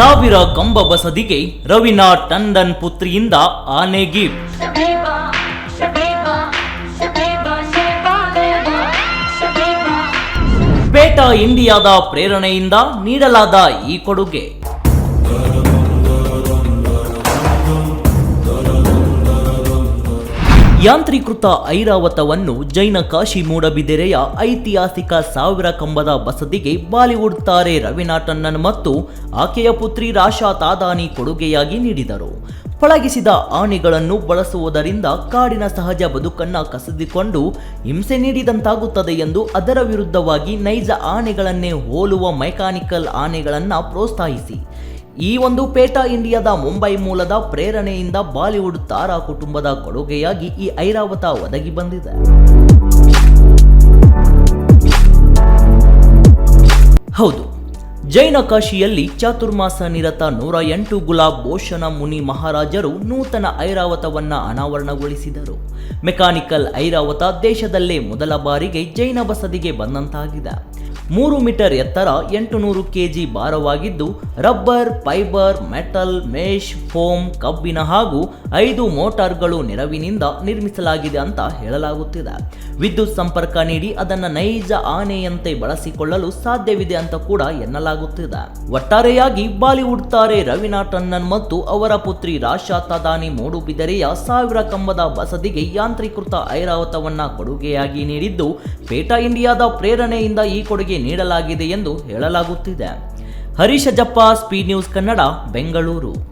ಸಾವಿರ ಕಂಬ ಬಸದಿಗೆ ರವಿನಾ ಟಂಡನ್ ಪುತ್ರಿಯಿಂದ ಆನೆ ಗಿಫ್ಟ್. ಪೇಟಾ ಇಂಡಿಯಾದ ಪ್ರೇರಣೆಯಿಂದ ನೀಡಲಾದ ಈ ಕೊಡುಗೆ ಯಾಂತ್ರೀಕೃತ ಐರಾವತವನ್ನು ಜೈನ ಕಾಶಿ ಮೂಡಬಿದಿರೆಯ ಐತಿಹಾಸಿಕ ಸಾವಿರ ಕಂಬದ ಬಸದಿಗೆ ಬಾಲಿವುಡ್ ತಾರೆ ರವೀನಾ ಟಂಡನ್ ಮತ್ತು ಆಕೆಯ ಪುತ್ರಿ ರಾಶಾ ತಾದಾನಿ ಕೊಡುಗೆಯಾಗಿ ನೀಡಿದರು. ಪಳಗಿಸಿದ ಆನೆಗಳನ್ನು ಬಳಸುವುದರಿಂದ ಕಾಡಿನ ಸಹಜ ಬದುಕನ್ನ ಕಸಿದುಕೊಂಡು ಹಿಂಸೆ ನೀಡಿದಂತಾಗುತ್ತದೆ ಎಂದು ಅದರ ವಿರುದ್ಧವಾಗಿ ನೈಜ ಆನೆಗಳನ್ನೇ ಹೋಲುವ ಮೆಕ್ಯಾನಿಕಲ್ ಆನೆಗಳನ್ನು ಪ್ರೋತ್ಸಾಹಿಸಿ. ಈ ಒಂದು ಪೇಟಾ ಇಂಡಿಯಾದ ಮುಂಬೈ ಮೂಲದ ಪ್ರೇರಣೆಯಿಂದ ಬಾಲಿವುಡ್ ತಾರಾ ಕುಟುಂಬದ ಕೊಡುಗೆಯಾಗಿ ಈ ಐರಾವತ ಒದಗಿ ಬಂದಿದೆ. ಹೌದು, ಜೈನ ಕಾಶಿಯಲ್ಲಿ ಚಾತುರ್ಮಾಸ ನಿರತ ನೂರ ಎಂಟು ಗುಲಾಬ್ ಭೂಷಣ ಮುನಿ ಮಹಾರಾಜರು ನೂತನ ಐರಾವತವನ್ನ ಅನಾವರಣಗೊಳಿಸಿದರು. ಮೆಕ್ಯಾನಿಕಲ್ ಐರಾವತ ದೇಶದಲ್ಲೇ ಮೊದಲ ಬಾರಿಗೆ ಜೈನ ಬಸದಿಗೆ ಬಂದಂತಾಗಿದೆ. ಮೂರು ಮೀಟರ್ ಎತ್ತರ ಎಂಟು ನೂರು KG ಭಾರವಾಗಿದ್ದು, rubber, fibre, metal, mesh, foam ಕಬ್ಬಿನ ಹಾಗೂ ಐದು ಮೋಟಾರ್ಗಳು ನೆರವಿನಿಂದ ನಿರ್ಮಿಸಲಾಗಿದೆ ಅಂತ ಹೇಳಲಾಗುತ್ತಿದೆ. ವಿದ್ಯುತ್ ಸಂಪರ್ಕ ನೀಡಿ ಅದನ್ನು ನೈಜ ಆನೆಯಂತೆ ಬಳಸಿಕೊಳ್ಳಲು ಸಾಧ್ಯವಿದೆ ಅಂತ ಕೂಡ ಎನ್ನಲಾಗುತ್ತಿದೆ. ಒಟ್ಟಾರೆಯಾಗಿ ಬಾಲಿವುಡ್ ತಾರೆ ರವೀನಾ ಟನ್ನನ್ ಮತ್ತು ಅವರ ಪುತ್ರಿ ರಾಶಾ ತದಾನಿ ಮೂಡುಬಿದರೆಯ ಸಾವಿರ ಕಂಬದ ಬಸದಿಗೆ ಯಾಂತ್ರೀಕೃತ ಐರಾವತವನ್ನ ಕೊಡುಗೆಯಾಗಿ ನೀಡಿದ್ದು, ಪೇಟಾ ಇಂಡಿಯಾದ ಪ್ರೇರಣೆಯಿಂದ ಈ ಕೊಡುಗೆ ನೀಡಲಾಗಿದೆ ಎಂದು ಹೇಳಲಾಗುತ್ತಿದೆ. Harisha Jappa speed news Kannada Bengaluru.